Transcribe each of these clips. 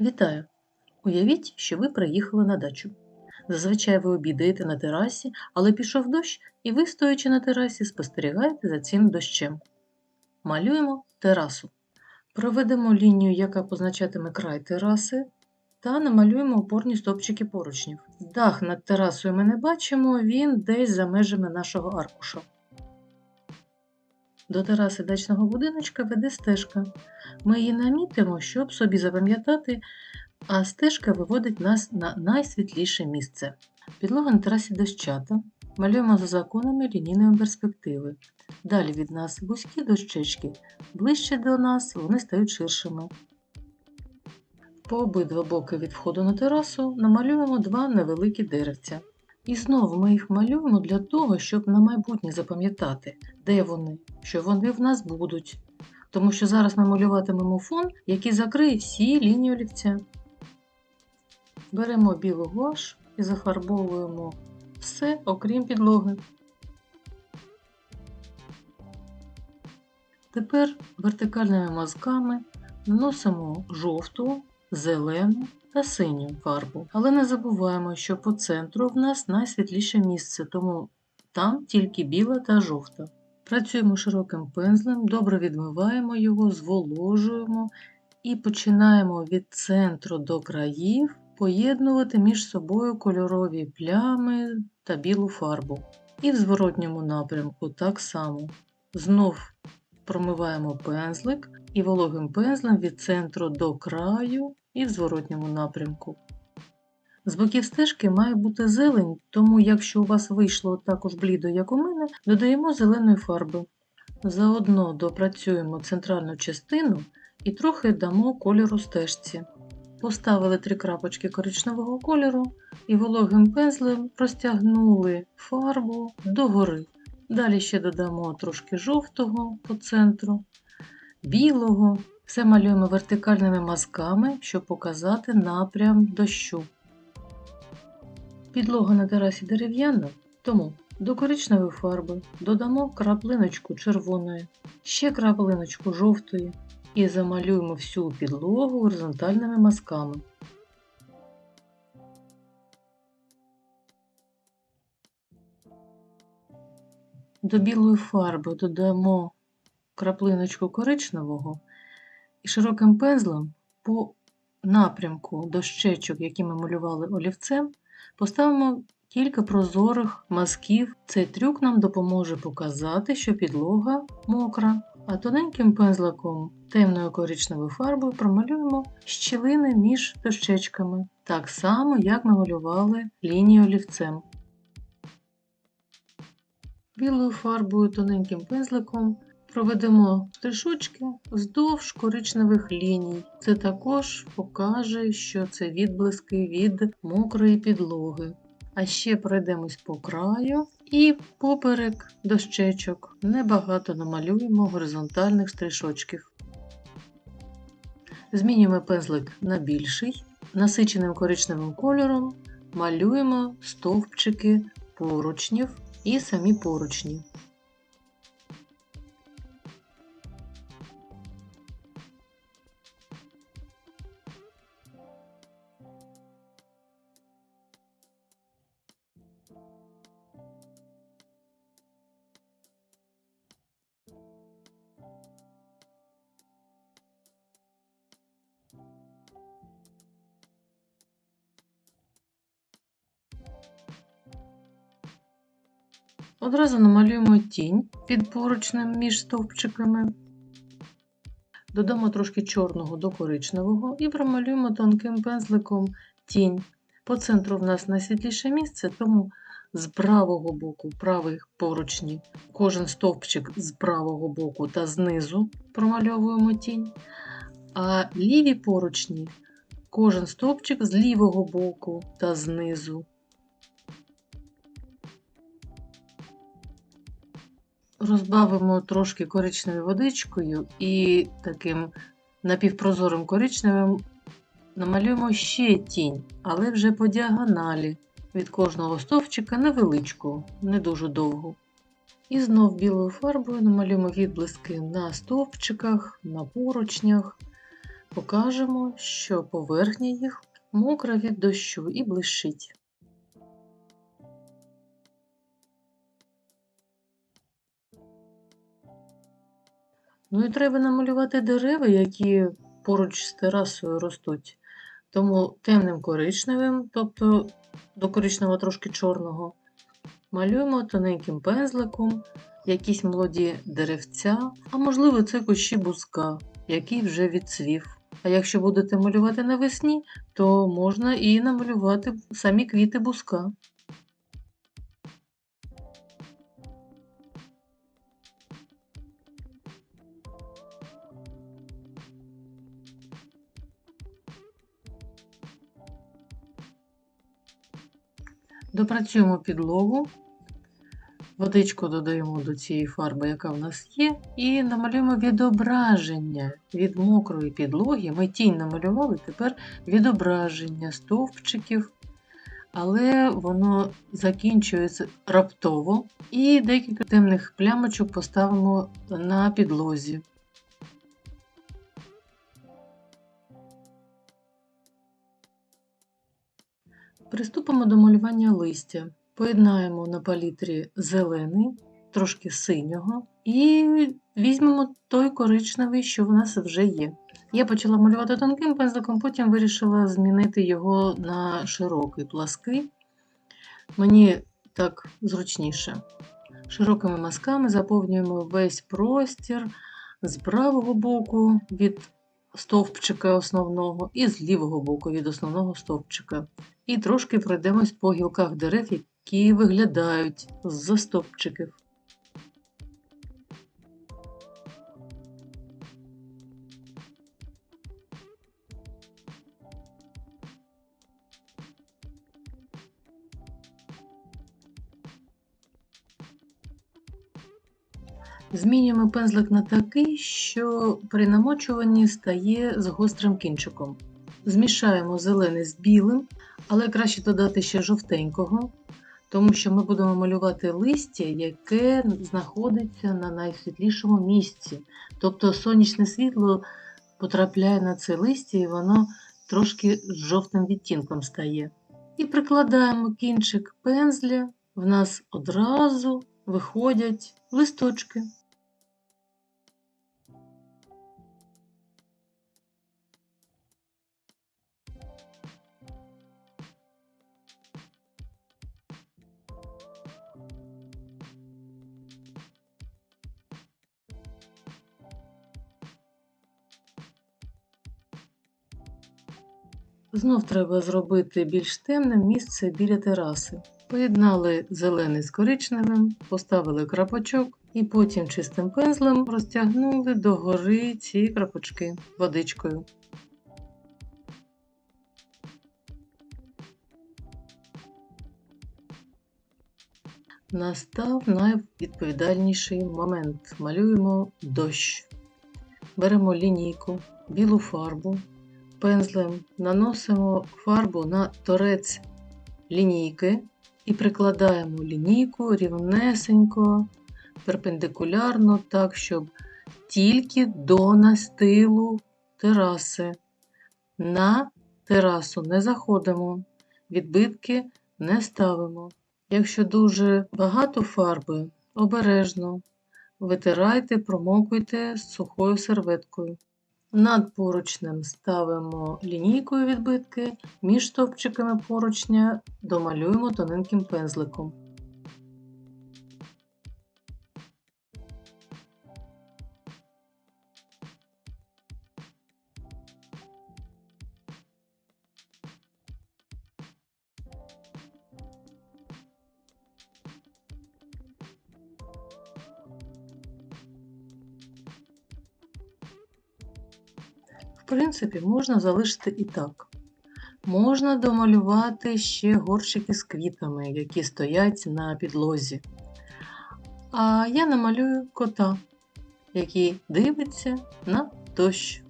Вітаю! Уявіть, що ви приїхали на дачу. Зазвичай ви обідаєте на терасі, але пішов дощ, і ви, стоячи на терасі, спостерігаєте за цим дощем. Малюємо терасу. Проведемо лінію, яка позначатиме край тераси, та намалюємо опорні стовпчики поручнів. Дах над терасою ми не бачимо, він десь за межами нашого аркуша. До тераси дачного будиночка веде стежка. Ми її намітимо, щоб собі запам'ятати, а стежка виводить нас на найсвітліше місце. Підлога на терасі дощата. Малюємо за законами лінійної перспективи. Далі від нас вузькі дощечки. Ближче до нас вони стають ширшими. По обидва боки від входу на терасу намалюємо два невеликі деревця. І знову ми їх малюємо для того, щоб на майбутнє запам'ятати, де вони, що вони в нас будуть. Тому що зараз ми малюватимемо фон, який закриє всі лінії олівця. Беремо білу гуаш і зафарбовуємо все, окрім підлоги. Тепер вертикальними мазками наносимо жовту, зелену та синю фарбу. Але не забуваємо, що по центру в нас найсвітліше місце, тому там тільки біла та жовта. Працюємо широким пензлем, добре відмиваємо його, зволожуємо і починаємо від центру до країв поєднувати між собою кольорові плями та білу фарбу. І в зворотньому напрямку так само. Знов промиваємо пензлик і вологим пензлем від центру до краю і в зворотньому напрямку. З боків стежки має бути зелень, тому якщо у вас вийшло також блідо, як у мене, додаємо зеленої фарби. Заодно допрацюємо центральну частину і трохи дамо кольору стежці. Поставили три крапочки коричневого кольору і вологим пензлем розтягнули фарбу догори. Далі ще додамо трошки жовтого по центру, білого. Все малюємо вертикальними мазками, щоб показати напрям дощу. Підлога на терасі дерев'яна, тому до коричневої фарби додамо краплиночку червоної, ще краплиночку жовтої і замалюємо всю підлогу горизонтальними мазками. До білої фарби додамо краплиночку коричневого і широким пензлем по напрямку дощечок, які ми малювали олівцем, поставимо кілька прозорих мазків. Цей трюк нам допоможе показати, що підлога мокра, а тоненьким пензликом темною коричневою фарбою промалюємо щілини між дощечками, так само, як ми малювали лінію олівцем. Білою фарбою тоненьким пензликом проведемо стрижочки вздовж коричневих ліній. Це також покаже, що це відблиски від мокрої підлоги. А ще пройдемось по краю і поперек дощечок небагато намалюємо горизонтальних стрижочків. Змінюємо пензлик на більший, насиченим коричневим кольором малюємо стовпчики поручнів і самі поручні. Одразу намалюємо тінь під поручнем між стовпчиками. Додамо трошки чорного до коричневого і промалюємо тонким пензликом тінь. По центру в нас найсвітліше місце, тому з правого боку правий поручні, кожен стовпчик з правого боку та знизу промальовуємо тінь, а ліві поручні кожен стовпчик з лівого боку та знизу. Розбавимо трошки коричневою водичкою і таким напівпрозорим коричневим намалюємо ще тінь, але вже по діагоналі від кожного стовпчика невеличку, не дуже довгу. І знов білою фарбою намалюємо відблиски на стовпчиках, на поручнях, покажемо, що поверхня їх мокра від дощу і блищить. Ну і треба намалювати дерева, які поруч з терасою ростуть. Тому темним коричневим, тобто до коричневого трошки чорного, малюємо тоненьким пензликом якісь молоді деревця, а можливо, це кущі бузка, який вже відцвів. А якщо будете малювати навесні, то можна і намалювати самі квіти бузка. Допрацюємо підлогу, водичку додаємо до цієї фарби, яка в нас є, і намалюємо відображення від мокрої підлоги. Ми тінь намалювали, тепер відображення стовпчиків, але воно закінчується раптово. І декілька темних плямочок поставимо на підлозі. Приступимо до малювання листя. Поєднаємо на палітрі зелений, трошки синього, і візьмемо той коричневий, що в нас вже є. Я почала малювати тонким пензликом, потім вирішила змінити його на широкий плаский. Мені так зручніше. Широкими мазками заповнюємо весь простір з правого боку від стовпчика основного і з лівого боку від основного стовпчика. І трошки пройдемось по гілках дерев, які виглядають з-за стовпчиків. Змінюємо пензлик на такий, що при намочуванні стає з гострим кінчиком. Змішаємо зелений з білим, але краще додати ще жовтенького, тому що ми будемо малювати листя, яке знаходиться на найсвітлішому місці. Тобто сонячне світло потрапляє на це листя і воно трошки з жовтим відтінком стає. І прикладаємо кінчик пензля, в нас одразу виходять листочки. Знов треба зробити більш темним місце біля тераси. Поєднали зелений з коричневим, поставили крапочок і потім чистим пензлем розтягнули догори ці крапочки водичкою. Настав найвідповідальніший момент. Малюємо дощ. Беремо лінійку, білу фарбу, пензлем наносимо фарбу на торець лінійки і прикладаємо лінійку рівнесенько, перпендикулярно, так, щоб тільки до настилу тераси. На терасу не заходимо, відбитки не ставимо. Якщо дуже багато фарби, обережно витирайте, промокуйте з сухою серветкою. Над поручнем ставимо лінійкою відбитки, між стовпчиками поручня домалюємо тоненьким пензликом. Принципі, можна залишити і так. Можна домалювати ще горщики з квітами, які стоять на підлозі. А я намалюю кота, який дивиться на дощ.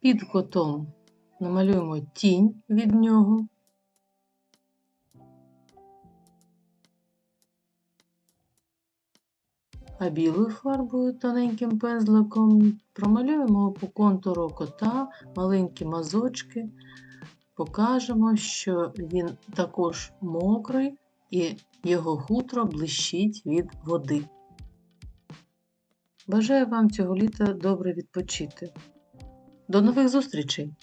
Під котом намалюємо тінь від нього. А білою фарбою тоненьким пензликом промалюємо по контуру кота маленькі мазочки, покажемо, що він також мокрий і його хутро блищить від води. Бажаю вам цього літа добре відпочити. До нових зустрічей!